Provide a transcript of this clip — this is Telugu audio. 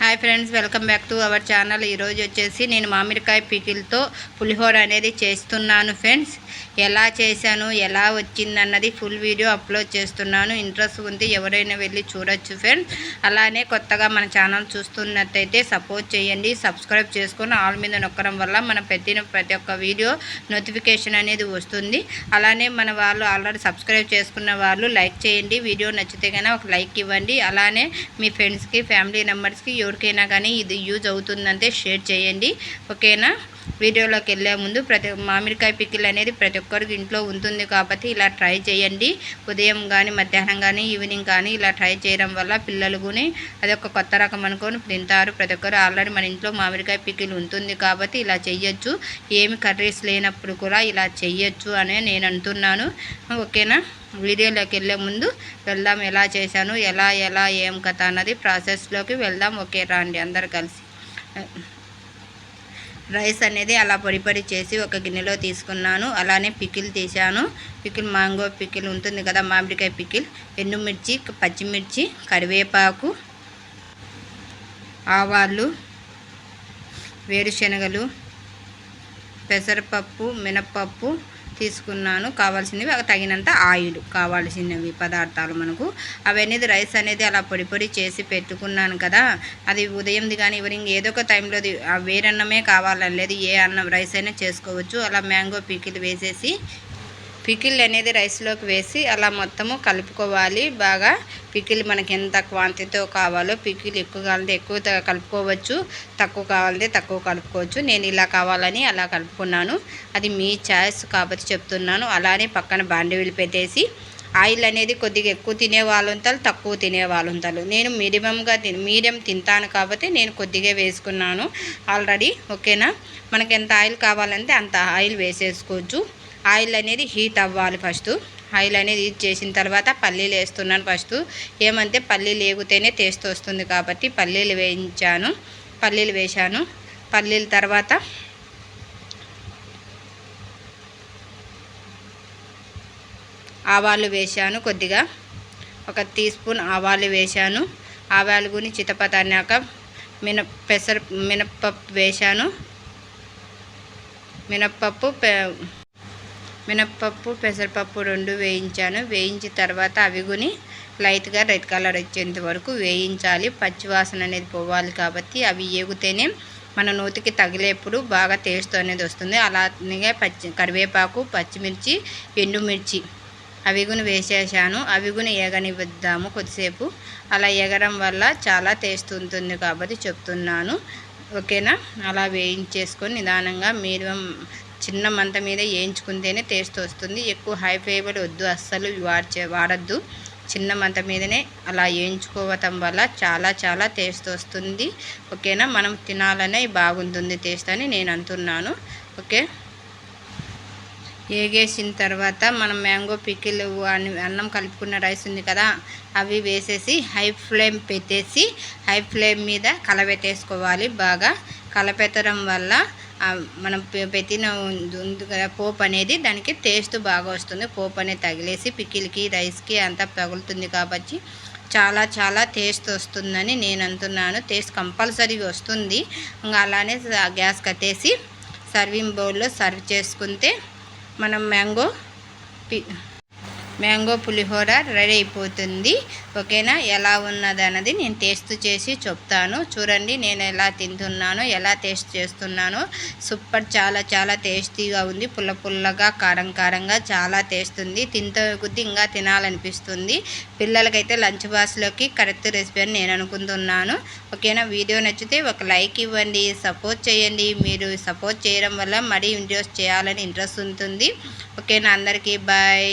Hi friends welcome back to our channel ఈరోజు వచ్చేసి నేను మామిడికాయ పికిల్తో పులిహోర అనేది చేస్తున్నాను ఫ్రెండ్స్ ఎలా చేశాను ఎలా వచ్చిందన్నది ఫుల్ వీడియో అప్లోడ్ చేస్తున్నాను. ఇంట్రెస్ట్ ఉంది ఎవరైనా వెళ్ళి చూడొచ్చు ఫ్రెండ్స్ అలానే కొత్తగా మన ఛానల్ చూస్తున్నట్టయితే సపోర్ట్ చేయండి. సబ్స్క్రైబ్ చేసుకొని ఆల్ మీద నొక్కడం వల్ల మనం పెట్టిన ప్రతి ఒక్క వీడియో నోటిఫికేషన్ అనేది వస్తుంది. అలానే మన వాళ్ళు ఆల్రెడీ సబ్స్క్రైబ్ చేసుకున్న వాళ్ళు లైక్ చేయండి. వీడియో నచ్చితే కానీ ఒక లైక్ ఇవ్వండి. అలానే మీ ఫ్రెండ్స్కి ఫ్యామిలీ మెంబర్స్కి ఎవరికైనా కానీ ఇది యూజ్ అవుతుందంటే షేర్ చేయండి. ఓకేనా వీడియోలోకి వెళ్ళే ముందు ప్రతి మామిడికాయ పికిల్ అనేది ప్రతి ఒక్కరికి ఇంట్లో ఉంటుంది కాబట్టి ఇలా ట్రై చేయండి. ఉదయం కానీ మధ్యాహ్నం కానీ ఈవినింగ్ కానీ ఇలా ట్రై చేయడం వల్ల పిల్లలు కూడా అదొక కొత్త రకం అనుకొని తింటారు. ప్రతి ఒక్కరు ఆల్రెడీ మన ఇంట్లో మామిడికాయ పికిల్ ఉంటుంది కాబట్టి ఇలా చెయ్యొచ్చు. ఏమి కర్రీస్ లేనప్పుడు కూడా ఇలా చెయ్యొచ్చు అని నేను అంటున్నాను. ఓకేనా? వీడియోలోకి వెళ్ళే ముందు వెళ్దాం ఎలా చేశాను ఎలా ఎలా ఏం కథ అన్నది ప్రాసెస్లోకి వెళ్దాం. ఓకే రండి అందరు కలిసి. రైస్ అనేది అలా పొడి పొడి చేసి ఒక గిన్నెలో తీసుకున్నాను. అలానే పికిల్ తీశాను. పికిల్ మాంగో పికిల్ ఉంటుంది కదా మామిడికాయ పికిల్. ఎండుమిర్చి పచ్చిమిర్చి కరివేపాకు ఆవాలు వేరుశనగలు పెసరపప్పు మినప్పప్పు తీసుకున్నాను. కావాల్సినవి తగినంత ఆయిల్ కావాల్సినవి పదార్థాలు మనకు. అవన్నీ రైస్ అనేది అలా పొడి పొడి చేసి పెట్టుకున్నాను కదా. అది ఉదయంది కానీ ఈవినింగ్ ఏదో ఒక టైంలో వేరన్నమే కావాలని లేదు. ఏ అన్నం రైస్ అయినా చేసుకోవచ్చు. అలా మ్యాంగో పీకిలు వేసేసి పికిల్ అనేది రైస్లోకి వేసి అలా మొత్తము కలుపుకోవాలి. బాగా పికిల్ మనకి ఎంత క్వాంటిటీతో కావాలో పికిల్ ఎక్కువ కావాలంటే ఎక్కువ కలుపుకోవచ్చు. తక్కువ కావాలంటే తక్కువ కలుపుకోవచ్చు. నేను ఇలా కావాలని అలా కలుపుకున్నాను. అది మీ చాయిస్ కాబట్టి చెప్తున్నాను. అలానే పక్కన బాండీలు పెట్టేసి ఆయిల్ అనేది కొద్దిగా ఎక్కువ తినే వాళ్ళంతాలు తక్కువ తినే వాళ్ళంతాలు నేను మీడియంగా మీడియం తింటాను కాబట్టి నేను కొద్దిగా వేసుకున్నాను. ఆల్రెడీ ఓకేనా? మనకి ఎంత ఆయిల్ కావాలంటే అంత ఆయిల్ వేసేసుకోవచ్చు. ఆయిల్ అనేది హీట్ అవ్వాలి ఫస్ట్. ఆయిల్ అనేది హీట్ చేసిన తర్వాత పల్లీలు వేస్తున్నాను ఫస్ట్. ఏమంటే పల్లీలు వేగితేనే టేస్ట్ వస్తుంది కాబట్టి పల్లీలు వేయించాను. పల్లీలు వేశాను. పల్లీల తర్వాత ఆవాలు వేశాను కొద్దిగా. ఒక టీ స్పూన్ ఆవాలు వేశాను. ఆవాలు గుని చితపతన్నాక మిన పెసర మినప్పప్పు వేశాను. మినప్పప్పు మినప్పప్పు పెసరపప్పు రెండు వేయించాను. వేయించిన తర్వాత అవి గుని లైట్గా రెడ్ కలర్ వచ్చేంత వరకు వేయించాలి. పచ్చివాసన అనేది పోవాలి కాబట్టి అవి ఏగితేనే మన నూతికి తగిలేప్పుడు బాగా టేస్ట్ అనేది వస్తుంది. అలాగే పచ్చి కరివేపాకు పచ్చిమిర్చి ఎండుమిర్చి అవిగును వేసేసాను. అవిగుని కూడా కొద్దిసేపు. అలా ఏగడం వల్ల చాలా టేస్ట్ ఉంటుంది కాబట్టి చెప్తున్నాను. ఓకేనా? అలా వేయించేసుకొని నిదానంగా మీడియం చిన్న మంట మీద వేయించుకుంటేనే టేస్ట్ వస్తుంది. ఎక్కువ హై ఫ్లేవర్ వద్దు అస్సలు వాడ్చే వాడద్దు. చిన్న మంట మీదనే అలా వేయించుకోవటం వల్ల చాలా చాలా టేస్ట్ వస్తుంది. ఓకేనా మనం తినాలనే బాగుంటుంది టేస్ట్ అని నేను అంటున్నాను. ఓకే ఏగేసిన తర్వాత మనం మ్యాంగో పికిల్ అన్నం కలుపుకున్న రైస్ ఉంది కదా అవి వేసేసి హై ఫ్లేమ్ పెట్టేసి హై ఫ్లేమ్ మీద కలబెట్టేసుకోవాలి బాగా. కలపెట్టడం వల్ల మనం పెట్టిన పోపు అనేది దానికి టేస్ట్ బాగా వస్తుంది. పోపు అనేది తగిలేసి పికిల్కి రైస్కి అంతా తగులుతుంది కాబట్టి చాలా చాలా టేస్ట్ వస్తుందని నేను అంటున్నాను. టేస్ట్ కంపల్సరీ వస్తుంది. ఇంకా అలానే గ్యాస్ కట్టేసి సర్వింగ్ బౌల్లో సర్వ్ చేసుకుంటే మనం మ్యాంగో పి మ్యాంగో పులిహోర రెడీ అయిపోతుంది. ఓకేనా? ఎలా ఉన్నది అన్నది నేను టేస్ట్ చేసి చెప్తాను. చూడండి నేను ఎలా తింటున్నానో ఎలా టేస్ట్ చేస్తున్నానో. సూపర్ చాలా చాలా టేస్టీగా ఉంది. పుల్ల పుల్లగా కారం కారంగా చాలా టేస్ట్ ఉంది. తింటే కొద్ది ఇంకా తినాలనిపిస్తుంది. పిల్లలకైతే లంచ్ బాక్స్లోకి కరెక్ట్ రెసిపీ అని నేను అనుకుంటున్నాను. ఓకేనా? వీడియో నచ్చితే ఒక లైక్ ఇవ్వండి సపోర్ట్ చేయండి. మీరు సపోర్ట్ చేయడం వల్ల మరీ వీడియోస్ చేయాలని ఇంట్రెస్ట్ ఉంటుంది. ఓకేనా? అందరికీ బాయ్.